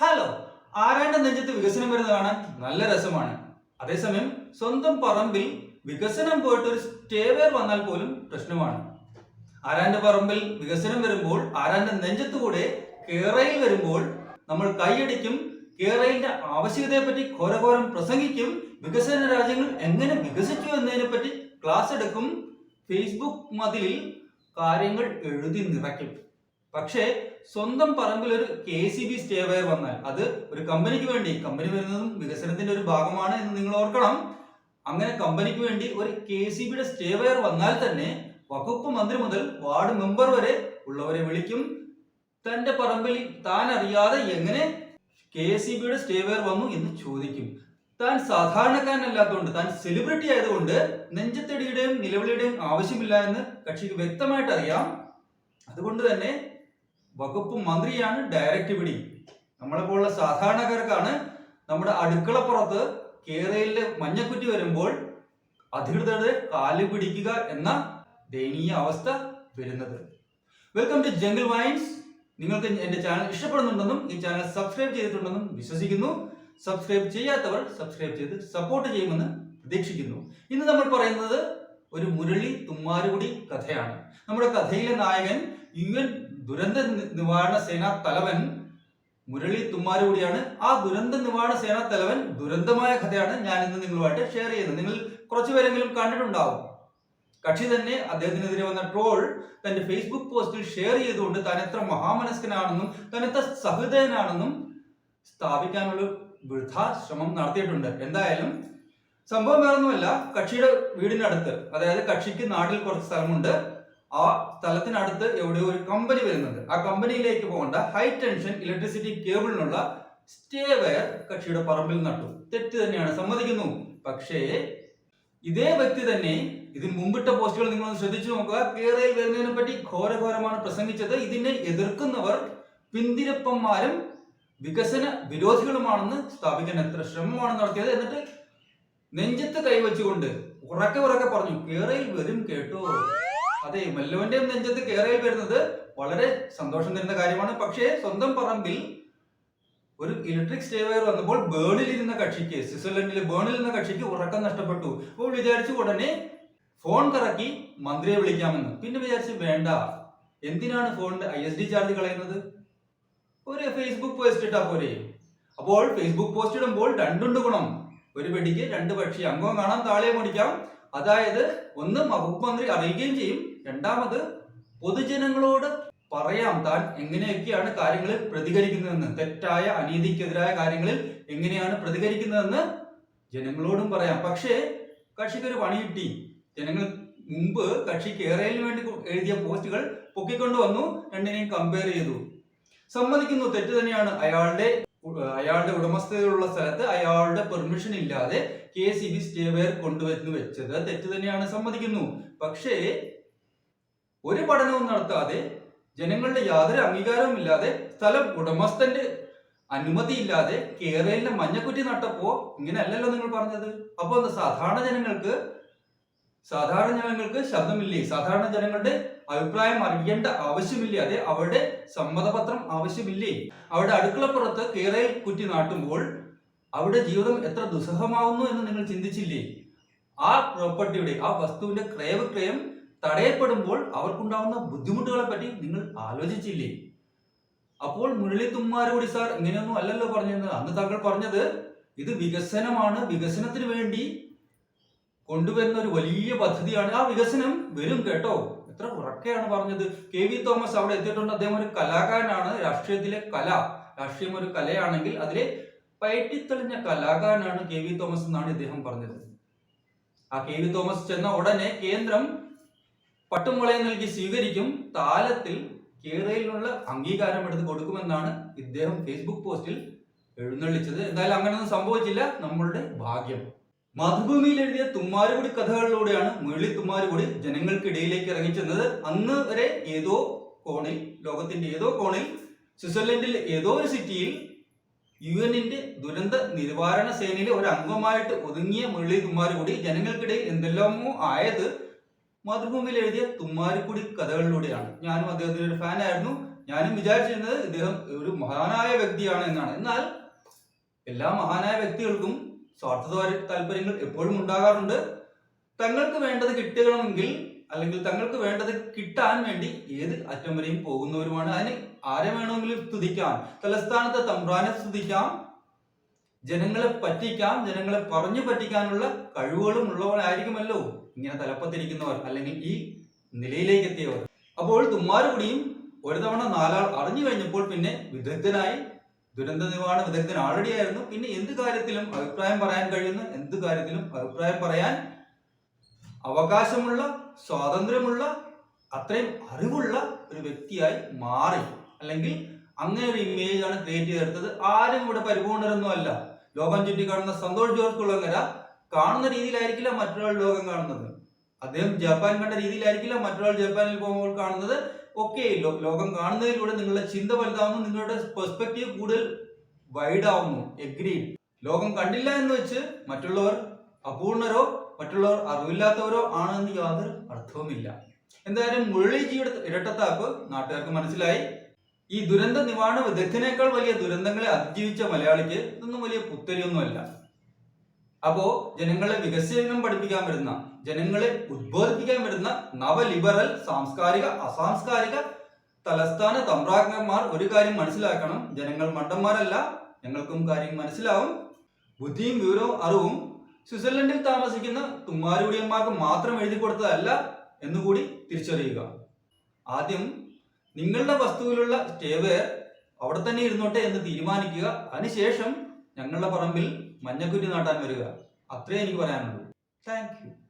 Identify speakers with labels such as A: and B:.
A: Hello ആരാന്റെ നെഞ്ചത്ത് വികസനം വരുന്നതാണ്? നല്ല രസമാണ്. അതേസമയം സ്വന്തം പറമ്പിൽ വികസനം പോയിട്ട് ഒരു സ്റ്റേവേർ വന്നാൽ പോലും പ്രശ്നമാണ്. ആരാന്റെ പറമ്പിൽ വികസനം വരുമ്പോൾ ആരാന്റെ നെഞ്ചത്ത് കൂടെ കേരയിൽ വരുമ്പോൾ നമ്മൾ കൈയടിക്കും കേറയിലിന്റെ ആവശ്യകതയെ പറ്റി ഘോരഘോരം പ്രസംഗിക്കും വികസന രാജ്യങ്ങൾ എങ്ങനെ വികസിച്ചു എന്നതിനെ പറ്റി ക്ലാസ് എടുക്കും. ഫേസ്ബുക്ക് മതിലിൽ കാര്യങ്ങൾ എഴുതി നിറയ്ക്കും. പക്ഷേ സ്വന്തം പറമ്പിൽ ഒരു K C B stay wire വന്നാൽ അത് ഒരു കമ്പനിക്ക് വേണ്ടി കമ്പനി വരുന്നതും വികസനത്തിന്റെ ഒരു ഭാഗമാണ് എന്ന് നിങ്ങൾ ഓർക്കണം. അങ്ങനെ കമ്പനിക്ക് വേണ്ടി ഒരു കെ സി ബിയുടെ സ്റ്റേ വയർ വന്നാൽ തന്നെ വകുപ്പ് മന്ത്രി മുതൽ വാർഡ് മെമ്പർ വരെ ഉള്ളവരെ വിളിക്കും. തന്റെ പറമ്പിൽ താൻ അറിയാതെ എങ്ങനെ കെ സി ബിയുടെ സ്റ്റേ വയർ വന്നു എന്ന് ചോദിക്കും. താൻ സാധാരണക്കാരനല്ലാത്തതുകൊണ്ട് താൻ സെലിബ്രിറ്റി ആയതുകൊണ്ട് നെഞ്ചത്തടിയുടെയും നിലവിളിയുടെയും ആവശ്യമില്ല എന്ന് കക്ഷിക്ക് വ്യക്തമായിട്ട് അറിയാം. അതുകൊണ്ട് തന്നെ വകുപ്പ് മന്ത്രിയാണ് ഡയറക്റ്റ് പിടി. നമ്മളെ പോലുള്ള സാധാരണക്കാർക്കാണ് നമ്മുടെ അടുക്കളപ്പുറത്ത് കേരളയിലെ മഞ്ഞക്കുറ്റി വരുമ്പോൾ അധികൃതരുടെ കാൽ പിടിക്കുക എന്ന ദയനീയ അവസ്ഥ വരുന്നത്. വെൽക്കം ടു ജംഗിൾ വൈൻസ് നിങ്ങൾക്ക് എന്റെ ചാനൽ ഇഷ്ടപ്പെടുന്നുണ്ടെന്നും ഈ ചാനൽ സബ്സ്ക്രൈബ് ചെയ്തിട്ടുണ്ടെന്നും വിശ്വസിക്കുന്നു. സബ്സ്ക്രൈബ് ചെയ്യാത്തവർ സബ്സ്ക്രൈബ് ചെയ്ത് സപ്പോർട്ട് ചെയ്യുമെന്ന് പ്രതീക്ഷിക്കുന്നു. ഇന്ന് നമ്മൾ പറയുന്നത് ഒരു മുരളി തുമ്മാരുകുടി കഥയാണ്. നമ്മുടെ കഥയിലെ നായകൻ യു എൻ ദുരന്ത നിവാരണ സേനാ തലവൻ മുരളി തുമ്മാരുകുടിയാണ് ആ ദുരന്ത നിവാരണ സേനാ തലവൻ ദുരന്തമായ കഥയാണ് ഞാൻ ഇന്ന് നിങ്ങളുമായിട്ട് ഷെയർ ചെയ്യുന്നത്. നിങ്ങൾ കുറച്ചു പേരെങ്കിലും കണ്ടിട്ടുണ്ടാവും. കക്ഷി തന്നെ അദ്ദേഹത്തിനെതിരെ വന്ന ട്രോൾ തന്റെ ഫേസ്ബുക്ക് പോസ്റ്റിൽ ഷെയർ ചെയ്തുകൊണ്ട് താൻ എത്ര മഹാമനസ്കനാണെന്നും താൻ എത്ര സഹൃദയനാണെന്നും സ്ഥാപിക്കാനുള്ള വൃഥാ ശ്രമം നടത്തിയിട്ടുണ്ട്. എന്തായാലും സംഭവം വേറൊന്നുമല്ല. കക്ഷിയുടെ വീടിനടുത്ത് അതായത് കക്ഷിക്ക് നാട്ടിൽ കുറച്ച് സ്ഥലമുണ്ട്. ആ സ്ഥലത്തിനടുത്ത് എവിടെയോ ഒരു കമ്പനി വരുന്നുണ്ട്. ആ കമ്പനിയിലേക്ക് പോകേണ്ട. ഹൈ ടെൻഷൻ ഇലക്ട്രിസിറ്റി കേബിളിനുള്ള സ്റ്റേ വയർ കക്ഷിയുടെ പറമ്പിൽ നട്ടു. തെറ്റ് തന്നെയാണ്. സമ്മതിക്കുന്നു. പക്ഷേ ഇതേ വ്യക്തി തന്നെ ഇതിന് മുമ്പിട്ട പോസ്റ്റുകൾ നിങ്ങളൊന്ന് ശ്രദ്ധിച്ചു നോക്കുക. കേരളയിൽ വരുന്നതിനെ പറ്റി ഘോരഘോരമാണ് പ്രസംഗിച്ചത്. ഇതിനെ എതിർക്കുന്നവർ പിന്തിരപ്പന്മാരും വികസന വിരോധികളുമാണെന്ന് സ്ഥാപിക്കാൻ എത്ര ശ്രമമാണ് നടത്തിയത്. എന്നിട്ട് നെഞ്ചത്ത് കൈവച്ചുകൊണ്ട് ഉറക്കെ ഉറക്കെ പറഞ്ഞു കേരളയിൽ വരും കേട്ടോ അതെ വല്ലവന്റെയും നെഞ്ചത്ത് കേരളയിൽ വരുന്നത് വളരെ സന്തോഷം തരുന്ന കാര്യമാണ്. പക്ഷേ സ്വന്തം പറമ്പിൽ ഒരു ഇലക്ട്രിക് സ്റ്റേ വയർ വന്നപ്പോൾ ബേണിൽ ഇരുന്ന കക്ഷിക്ക് സ്വിറ്റ്സർലൻഡിലെ ബേണിൽ ഇരുന്ന കക്ഷിക്ക് ഉറക്കം നഷ്ടപ്പെട്ടു. അപ്പോൾ വിചാരിച്ചു ഉടനെ ഫോൺ കറക്കി മന്ത്രിയെ വിളിക്കാമെന്ന്. പിന്നെ വിചാരിച്ചു വേണ്ട എന്തിനാണ് ഫോണിന്റെ ഐ എസ് ഡി ചാർജ് കളയുന്നത്? ഒരു ഫേസ്ബുക്ക് പോസ്റ്റ് ഇട്ടാ പോരെ. അപ്പോൾ ഫേസ്ബുക്ക് പോസ്റ്റ് ഇടുമ്പോൾ രണ്ടുണ്ട് ഗുണം. ഒരു വെടിക്ക് രണ്ട് പക്ഷി അംഗം കാണാം താളെ മുടിക്കാം. അതായത് ഒന്ന് വകുപ്പ് മന്ത്രി അറിയുകയും ചെയ്യും. രണ്ടാമത് പൊതുജനങ്ങളോട് പറയാം താൻ എങ്ങനെയൊക്കെയാണ് കാര്യങ്ങളിൽ പ്രതികരിക്കുന്നതെന്ന്. തെറ്റായ അനീതിക്കെതിരായ കാര്യങ്ങളിൽ എങ്ങനെയാണ് പ്രതികരിക്കുന്നതെന്ന് ജനങ്ങളോടും പറയാം. പക്ഷേ കക്ഷിക്ക് ഒരു പണി കിട്ടി. ജനങ്ങൾ മുമ്പ് കക്ഷി കേരളയിൽ വേണ്ടി എഴുതിയ പോസ്റ്റുകൾ പൊക്കിക്കൊണ്ടു വന്നു രണ്ടിനെയും കമ്പയർ ചെയ്തു. സമ്മതിക്കുന്നു തെറ്റ് തന്നെയാണ്. അയാളുടെ അയാളുടെ ഉടമസ്ഥതയിലുള്ള സ്ഥലത്ത് അയാളുടെ പെർമിഷൻ ഇല്ലാതെ കെ സി ബി സ്റ്റേവെയർ കൊണ്ടുവന്ന് വെച്ചത് തെറ്റ് തന്നെയാണ്. സമ്മതിക്കുന്നു. പക്ഷേ ഒരു പഠനവും നടത്താതെ ജനങ്ങളുടെ യാതൊരു അംഗീകാരവും ഇല്ലാതെ സ്ഥലം ഉടമസ്ഥന്റെ അനുമതി ഇല്ലാതെ കേരളയിലെ മഞ്ഞക്കുറ്റി നട്ടപ്പോ ഇങ്ങനെ അല്ലല്ലോ നിങ്ങൾ പറഞ്ഞത്? അപ്പൊ സാധാരണ ജനങ്ങൾക്ക് സാധാരണ ജനങ്ങൾക്ക് ശബ്ദമില്ലേ? സാധാരണ ജനങ്ങളുടെ അഭിപ്രായം അറിയേണ്ട ആവശ്യമില്ലേ? അതെ അവരുടെ സമ്മതപത്രം ആവശ്യമില്ലേ? അവരുടെ അടുക്കളപ്പുറത്ത് കേരയിൽ കുറ്റി നാട്ടുമ്പോൾ അവിടെ ജീവിതം എത്ര ദുസ്സഹമാവുന്നു എന്ന് നിങ്ങൾ ചിന്തിച്ചില്ലേ? ആ പ്രോപ്പർട്ടിയുടെ ആ വസ്തുവിന്റെ ക്രയവിക്രയം തടയപ്പെടുമ്പോൾ അവർക്കുണ്ടാവുന്ന ബുദ്ധിമുട്ടുകളെ പറ്റി നിങ്ങൾ ആലോചിച്ചില്ലേ? അപ്പോൾ മുരളി തുമ്മാരുകൂടി സാർ ഇങ്ങനെയൊന്നും അല്ലല്ലോ പറഞ്ഞത് അന്ന് താങ്കൾ പറഞ്ഞത് ഇത് വികസനമാണ്. വികസനത്തിന് വേണ്ടി കൊണ്ടുവരുന്ന ഒരു വലിയ പദ്ധതിയാണ്. ആ വികസനം വരും കേട്ടോ. എത്ര ഉറക്കെയാണ് പറഞ്ഞത്. കെ വി തോമസ് അവിടെ എത്തിയിട്ടുണ്ട്. അദ്ദേഹം ഒരു കലാകാരനാണ്. രാഷ്ട്രീയത്തിലെ കല. രാഷ്ട്രീയം ഒരു കലയാണെങ്കിൽ അതിലെ പയറ്റിത്തെളിഞ്ഞ കലാകാരനാണ് കെ വി തോമസ് എന്നാണ് ഇദ്ദേഹം പറഞ്ഞത്. ആ കെ വി തോമസ് ചെന്ന ഉടനെ കേന്ദ്രം പട്ടുമുളയെ നൽകി സ്വീകരിക്കും. താലത്തിൽ കേരളയിലുള്ള അംഗീകാരം എടുത്ത് കൊടുക്കുമെന്നാണ് ഇദ്ദേഹം ഫേസ്ബുക്ക് പോസ്റ്റിൽ എഴുന്നള്ളിച്ചത്. എന്തായാലും അങ്ങനെയൊന്നും സംഭവിച്ചില്ല. നമ്മളുടെ ഭാഗ്യം. മധുഭൂമിയിൽ എഴുതിയ തുമ്മാരുകുടി കഥകളിലൂടെയാണ് മുരളി തുമ്മാരുകുടി ജനങ്ങൾക്കിടയിലേക്ക് ഇറങ്ങിച്ചെന്നത്. അന്ന് വരെ ഏതോ കോണിൽ ലോകത്തിന്റെ ഏതോ കോണിൽ സ്വിറ്റ്സർലൻഡിൽ ഏതോ ഒരു സിറ്റിയിൽ യു എന്നിന്റെ ദുരന്ത നിവാരണ സേനയിലെ ഒരു അംഗമായിട്ട് ഒതുങ്ങിയ മുരളി തുമ്മാരുകുടി ജനങ്ങൾക്കിടയിൽ എന്തെല്ലാമോ ആയത് മാതൃഭൂമിയിൽ എഴുതിയ തുമ്മാരിക്കുടി കഥകളിലൂടെയാണ്. ഞാനും അദ്ദേഹത്തിന്റെ ഒരു ഫാൻ ഫാനായിരുന്നു ഞാനും വിചാരിച്ചിരുന്നത് ഇദ്ദേഹം ഒരു മഹാനായ വ്യക്തിയാണ് എന്നാണ്. എന്നാൽ എല്ലാ മഹാനായ വ്യക്തികൾക്കും സ്വാർത്ഥ താല്പര്യങ്ങൾ എപ്പോഴും ഉണ്ടാകാറുണ്ട്. തങ്ങൾക്ക് വേണ്ടത് കിട്ടണമെങ്കിൽ അല്ലെങ്കിൽ തങ്ങൾക്ക് വേണ്ടത് കിട്ടാൻ വേണ്ടി ഏത് അറ്റം വരെയും പോകുന്നവരുമാണ്. അതിന് ആരെ വേണമെങ്കിലും സ്തുതിക്കാം. തലസ്ഥാനത്തെ തമ്പ്രാനെ സ്തുതിക്കാം. ജനങ്ങളെ പറ്റിക്കാം. ജനങ്ങളെ പറഞ്ഞു പറ്റിക്കാനുള്ള കഴിവുകളും ഉള്ളവരായിരിക്കുമല്ലോ. ഇങ്ങനെ തലപ്പത്തിരിക്കുന്നവർ അല്ലെങ്കിൽ ഈ നിലയിലേക്ക് എത്തിയവർ അപ്പോൾ തുമ്മാരുകുടിയും ഒരു തവണ നാലാൾ അറിഞ്ഞു കഴിഞ്ഞപ്പോൾ പിന്നെ വിദഗ്ധനായി ദുരന്ത നിവാരണ വിദഗ്ധൻ ആൾറെഡി ആയിരുന്നു പിന്നെ എന്ത് കാര്യത്തിലും അഭിപ്രായം പറയാൻ കഴിയുന്ന? എന്ത് കാര്യത്തിലും അഭിപ്രായം പറയാൻ അവകാശമുള്ള സ്വാതന്ത്ര്യമുള്ള അത്രയും അറിവുള്ള ഒരു വ്യക്തിയായി മാറി. അല്ലെങ്കിൽ അങ്ങനെ ഒരു ഇമേജ് ആണ് ക്രിയേറ്റ് ചെയ്തെടുത്തത്. ആരും ഇവിടെ പരിപൂർണരൊന്നും അല്ല ലോകം ചുറ്റിക്കാണുന്ന സന്തോഷ് ജോർജ് കുളങ്ങര കാണുന്ന രീതിയിലായിരിക്കില്ല മറ്റൊരാൾ ലോകം കാണുന്നത്. അദ്ദേഹം ജപ്പാൻ കണ്ട രീതിയിലായിരിക്കില്ല മറ്റൊരാൾ ജപ്പാനിൽ പോകുമ്പോൾ കാണുന്നത് ഒക്കെ ലോകം കാണുന്നതിലൂടെ നിങ്ങളുടെ ചിന്ത വലുതാവുന്നു നിങ്ങളുടെ പെർസ്പെക്റ്റീവ് കൂടുതൽ വൈഡ് ആവുന്നു എഗ്രി ലോകം കണ്ടില്ല എന്ന് വെച്ച് മറ്റുള്ളവർ അപൂർണരോ മറ്റുള്ളവർ അറിവില്ലാത്തവരോ ആണെന്ന് യാതൊരു അർത്ഥവുമില്ല. എന്തായാലും മുരളിജിയുടെ ഇരട്ടത്താപ്പ് നാട്ടുകാർക്ക് മനസ്സിലായി. ഈ ദുരന്ത നിവാരണ വിദഗ്ധനേക്കാൾ വലിയ ദുരന്തങ്ങളെ അതിജീവിച്ച മലയാളിക്ക് ഇതൊന്നും വലിയ പുത്തരിയൊന്നുമല്ല. അപ്പോ ജനങ്ങളെ വികസനം പഠിപ്പിക്കാൻ വരുന്ന ജനങ്ങളെ ഉദ്ബോധിപ്പിക്കാൻ വരുന്ന നവലിബറൽ സാംസ്കാരിക അസാംസ്കാരിക തലസ്ഥാന തമ്പ്രാജ്ഞന്മാർ ഒരു കാര്യം മനസ്സിലാക്കണം. ജനങ്ങൾ മണ്ടന്മാരല്ല. ഞങ്ങൾക്കും കാര്യം മനസ്സിലാവും. ബുദ്ധിയും വിവരവും അറിവും സ്വിറ്റ്സർലൻഡിൽ താമസിക്കുന്ന തുമ്മാരൂടിയന്മാർക്ക് മാത്രം എഴുതി കൊടുത്തതല്ല എന്നുകൂടി തിരിച്ചറിയുക. ആദ്യം നിങ്ങളുടെ വസ്തുവിലുള്ള സ്റ്റേവെയർ അവിടെ തന്നെ ഇരുന്നോട്ടെ എന്ന് തീരുമാനിക്കുക. അതിനുശേഷം ഞങ്ങളുടെ പറമ്പിൽ മഞ്ഞക്കുറ്റി നാട്ടാൻ വരിക. അത്രേ എനിക്ക് പറയാനുള്ളൂ. താങ്ക്